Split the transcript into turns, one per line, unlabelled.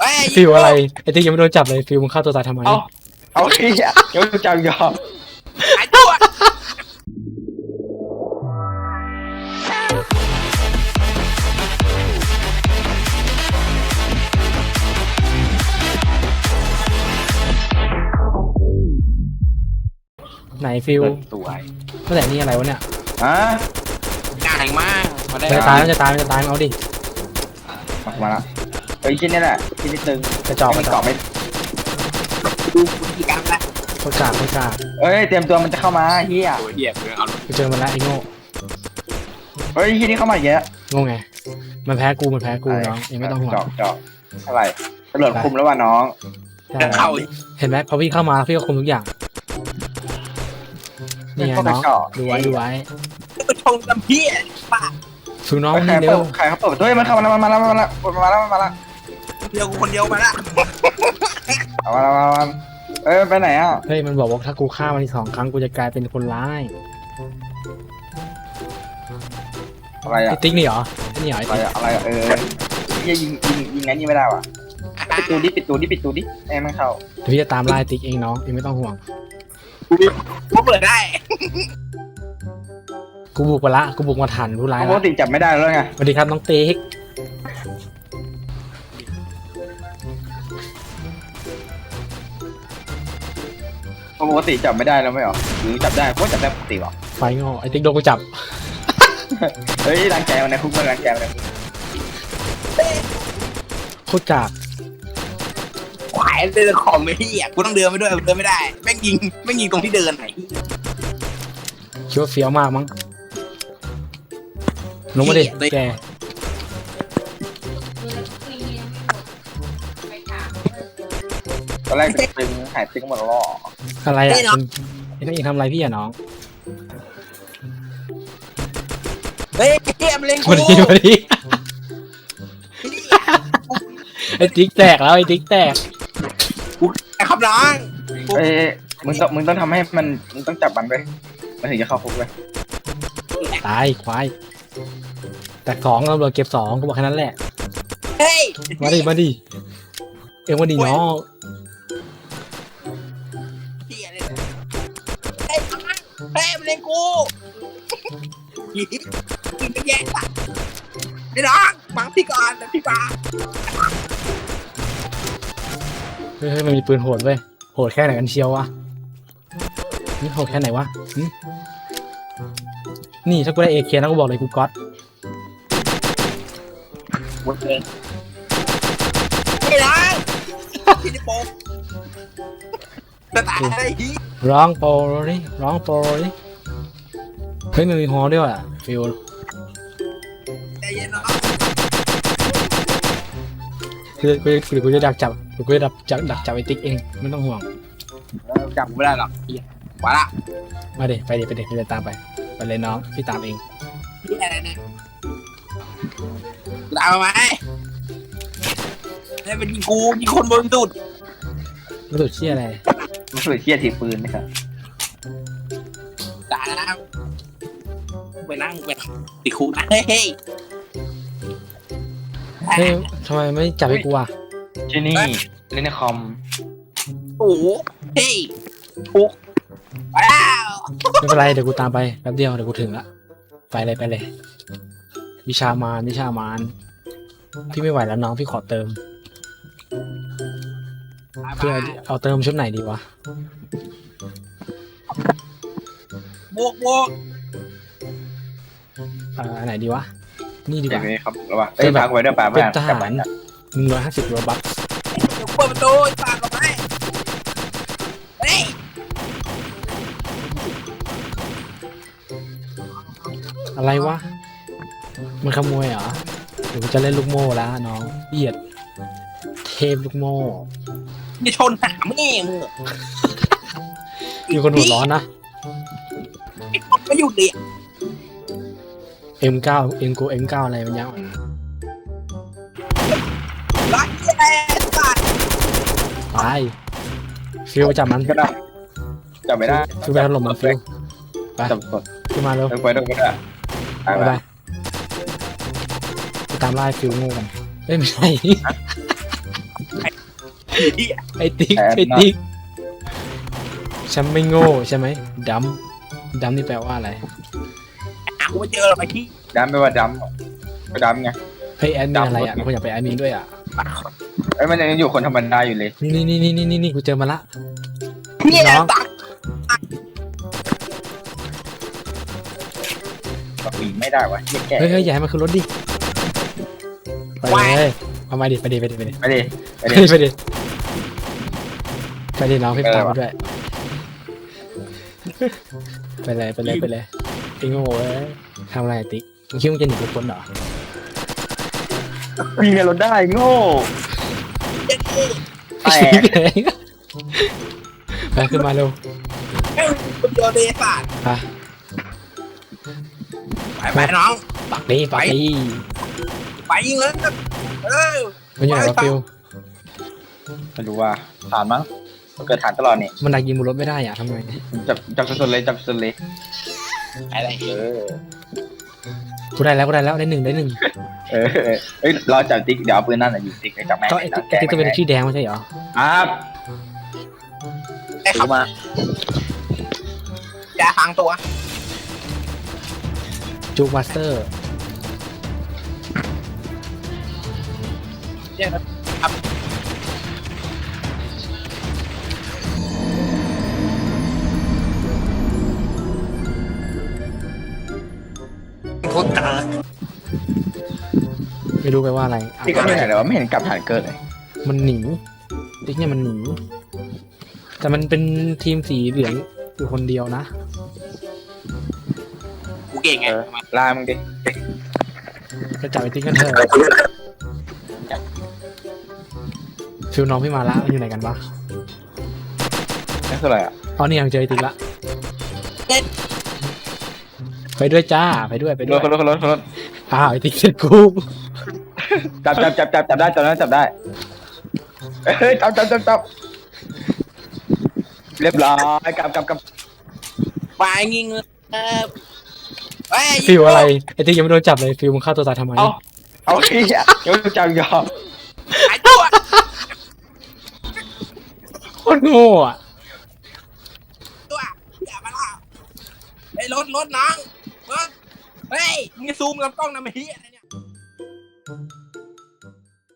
เฮ้ย
ฟิวอะไรไอ้ติ๊กยังไม่โดนจับเลยฟิวมึงฆ่าตัวตายทำไม
เอาเอาไอ้เหี้ยยังไม่จังยอม
หายตัว
ไหนฟิว
สวย
เมื่อไหร่นี่อะไรวะเนี่ย
ฮะ
ง่ายมากมาได้
มันจะตายมันจะตายมันจะตายมึงเอาดิ
มามาละ เอ้ยชิ้นนี้แหละชิ้นนิดนึง
กระจอกก
ไม่
ระจ
เกาะ
อก
ไม่
ดูวิธีการละ
โคตรกากโคตรกาก
เอ้ยเตรียมตัวมันจะเข้ามาเฮีย
โอ้ยเหี้ยเพื่อนเอา
กูเจอมันแล้วไอ้โง่
เฮ้ยที่นี่เข้ามาอีกแล้ว
โง่ไงมันแพ้กูมันแพ้กูน้องเองไม่ต้องห่วง
จอกจอกอะไรตำรวจคุมแล้วว่ะน้อง
ได้
เข้าอีก
เห็นไหมพอพี่เข้ามาพี่ก็คุมทุกอย่างนี่ไง
เข้าไป
น้อง
เจาะ
ดูไว้ดูไว้
ไปชงลำพี่ป้า
ฟิวน้อง
ใคร
นี่
เปิ
เร็
ด
ว
ใครเขาเปิดประตูเฮ้ยมันเข้ามาแล้วมันมาแล้วมันมาแล้วมันมาแล้วมันมาแล้ว
เดียวกูคนเดียวมาละ
เอามาแล้วมาแล้วเอ้ยไปไหนอะ
เฮ้ยมันบอกว่าถ้ากูฆ่ามันอีกสองครั้งกูจะกลายเป็นคนร้าย
อะไรอะ
ไอ้ติ๊กนี่เหรอไอ้นี่เหรอไอ้
อะไร
ติ๊ก
อะอะไรอะเออยิงยิงยิงยิงงั้นยิงไม่ได้ว่ะปิดตูดิปิดตูดิปิดตูดิไอ้มันเข้า
เดี๋ยวพี่จะตามไล่ติ๊กเองน้องเองไม่ต้องห่วง
กูเปิดได้
กูบุกมาละ กูบุกมาทันผู้ร้าย
ป
ละ
กติจับไม่ได้แล้วไง
สวัสดีครับน้องติ๊ก
ปกติจับไม่ได้แล้วไม่หรอหรือจับได้ก็จับได้ปกติหรอ
ไฟงอไอ้ติ๊กโดนกูจับ
เฮ้ยรังแกมันในคุกมันรังแกมันในคุก
โคตรกาก
ขวายเดินของไม่ที่อะกูต้องเดินไปด้วยเดินไม่ได้แม่งยิงแม่งยิงตรงที่เดินไหน
คิดว่าเฟี้ยวมากมั้งลงมาดิแก
ตอนแรกตึงหายตึงหมดแล้วหร อ
อะไรอะคุณไอ้นี่ทำอะไรพี่อะน้อง
เฮ้ยเกียมเล็ง
ส
กู
วัสดีสวัสดีไอ้ติ๊กแตกแล้วไอ้ติ๊กแตก
ครับน้อง
เอ้ยมึงต้องมึงต้องทำให้มันมึงต้องจับมันไปมันถึงจะเข้าคุกเลย
ตายควายแตกสองตำรวจเก็บสองกูบอกแค่นั้นแหละ
เฮ้ย
มาดิมาดิเอ็งมาดิน้อง
มันเล็งกูยิงยิงไปแย่งอะไอ้น้องบังพี่ก่อนนะพี่ปา
เฮ้ยเฮ้ยมันมีปืนโหดเว้ยโหดแค่ไหนกันเชียววะนี่โหดแค่ไหนวะหึนี่ถ้ากูได้เอเคนะกูบอกเลยกูก๊อต
หมดเลยไอ้น้องพี่นิโป้จะตายไอ้ฮี
ร้องโปรดิร้องโปรดิเฮ้ยมันมีฮอด้วยว่ะฟิล
ใจเย็นน้อง
กูจะกูจะกูจะดักจับกูจะดักจับดักจับไอ้ติ๊กเองไม่ต้องห่วง
จับกูไม่ได้หรอกเฮียมาละ
มาดิไปดิไปดิพี่จะตามไปไปเลยน้องพี่ตามเอง
นี่อะไรเนี่ยตามมาไหมให้เป็นยิงกูยิงคนบนสุด
รู้สึกเชี่ยอะไร
มันสุดเชี่ยถีบปืนนะครับ
ตายแล้ว ไปนั่งไปติดคุกนะเฮ้ยเฮ้ย
ทำไมไม่จับให้กูอะ
ที่นี่เล่นในคอม
โอ้โหเฮ้ยคุกว้าว
ไม่เป็นไรเดี๋ยวกูตามไปแป๊บเดียวเดี๋ยวกูถึงละไปเลยไปเลย วิชามารวิชามารพี่ไม่ไหวแล้วน้องพี่ขอเติมเพื่อเอาเติมชุดไหนดีวะ
บวกบวก
อ่ออันไหนดีวะ นี่ดีก
เดี๋ยว
ว่า
นี้ครับระวังเอ้ยพากูไปด้วยป่า
เป็นท
กลั
หา
บม
รหนึ่งร้อยห้าสิบโรบัค
เปิดประตูไอ้ปากออกไปเฮ้ย
อะไรวะ มันขโมยเหรอเดี๋ยวกูจะเล่นลูกโม่แล้วน้องเบียด เทพลูกโม่
จะชนหาแม่มึงเหรอ
มีคนหัวร้อนนะ
ไอ้คนไม่หยุดเลย
M9 M กู M9 อะไรมันยาวอะ
รักแย่สัตว์
ตายฟิวจับมัน
ก็ได้จับไม่ได้
ฟิวไปถล่มมันฟิว
จับกด
ขึ้นมาเร็ว
เออไปด้วยก็ได้ไป
ไป
ไป
ไปไปตามไล่ฟิวโง่กันเอ้ยไม่ใช่
เหี้ย
ไอ้ติ๊กไอ้ติ๊กฉันไม่โง่ใช่ไหมดำดำนี่แปลว่าอะไร
หา กูไม่เจอหรอกไอ้ที่
ดำไม่ว่าดำก็ดำไง
เฮ้ยแอดมินอะไรอะคนอยากไปแอดมินด้วยอะ
เอ้ยมันยังอยู่คนธรรมดาอยู่เลย
นี่นี่นี่นี่นี่นี่กูเจอมาละ
เนี่ย
น้อง
ตัก
ปกปีไม่ได้วะเหี้ยแก่
เฮ้ยเฮ้ยอย่าให้มันขึ้นรถดิ ไปเลยเอามาดิไปดิไปดิไปดิ
ไม่ดิไม่
ไป
ดิ
ดิ ไปดิไปดิน้องพี่ตามมาด้วย ไปเลยไปเลยไปเลย ติ๊กโง่เว้ยทำอะไรอะติ๊กมึงคิดว่ามึงจะหนีรถพ้นเหรอ
ยิงในรถได้โง่
เจ็ดนี่
แต่
ไปขึ้นมาเร็ว
แม่งคนเดียวเลยสัตว์
ไป
ไปไปน้อง
ปักดีปักดี
ไปยิงเลยเออ
มันอยู่ไหนวะฟิว
ไม่รู้ว่าฐานมั้งเกิดฐานตลอดนี่
มันดักยิงบนรถไม่ได้อะทำไง
จับจับสุดๆเลยจับสุดๆเลย
อะไร
เออ
กูได้แล้วกูได้แล้วได้หนึ่งได้หนึ่ง
เออเอ้ยรอจับติ๊กเดี๋ยวเอาปืนนั่นน่ะยิงติ๊กไปจับแม่ง
ก็ไอ้ติ๊กไอ้ติ๊กตัวเป็นชื่อแดงไม่ใช่เหรอ
ครับ
ไอ้ขั
รู้
บ
มา
ยาพังตัว
จูบัสเตอร์
เนี่ยค
ไม่รู้ไปว่าอะไรอะ
ติ๊กก็ไม่เห็นเลยวะไม่เห็นกลับฐานเกิดเลย
มันหนีติ๊กเนี่ยมันหนีแต่มันเป็นทีมสีเหลืองอยู่คนเดียวนะ
กูเก่งไง
เออลามึงดิ
จะจับไอ้ติ๊กกันเถอะฟิวน้องพี่มาละมันอยู่ไหนกันวะ
นั่นคืออะไรอะ
ตอนนี้ยังเจอไอ้ติ๊กละไปด้วยจ้าไปด้วยไป
ร
ด้ว
ถ
ย
รถรถรถ
อ้าวไอ้ติ๊กเสร็จกู
จับจับจับจับจับได้จับได้จับได้เฮ้ยจับจับจับจับเรียบร้อยกลับกลับกลับ
ไปยิงเลยเออเฮ้ย
ฟิวอะไรไอ้ติ๊กยังไม่โดนจับเลยฟิวมึงฆ่าตัวตายทำไม
เอาเอาเฮียเดี๋ยวจับยอม
ไอ้ตัว
โคตรโง่อะ
ตัวอย่ามาล่าไอ้รถรถน้องรถเฮ้ยมึงจะซูมกับกล้องนะไม่เฮียอะไร